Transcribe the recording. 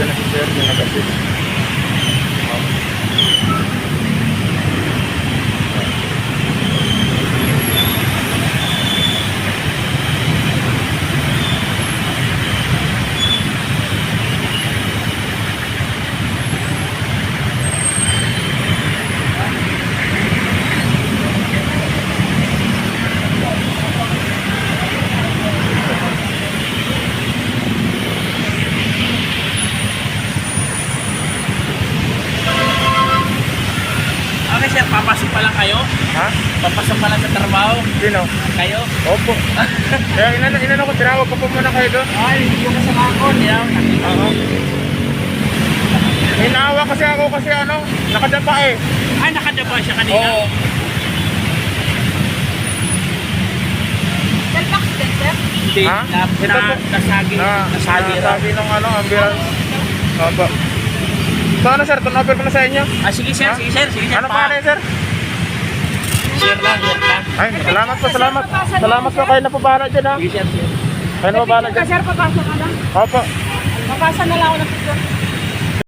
Jennifer Jennifer Jennifer Jennifer pala sa trabaho. Sino? Kayo? Opo. Kaya inano, inano ko, tinawag ko po muna kayo doon. Ay, hindi ko kasama ako. Hindi ako nakita. Oo. Hinawa kasi ako kasi ano, nakadapa eh. Ay, nakadaba siya kanina. Oo. Self-accident, sir? Hindi. Ha? Na, Ito na, po. nasagi. Na, nasagi raw. sabi ng ano, ambulance. Opo. So ano sir, turnover ko na sa inyo. Ah, sige sir, Ha? sige sir, sige sir. Ano Pa- sir? Sir lang, sir lang. Ay, salamat po, salamat. Salamat po kayo na po bahala dyan ha. Sige sir, sir. Kayo na po bahala dyan. sir, papasok ka lang. Opo. Papasa na lang ako ng picture.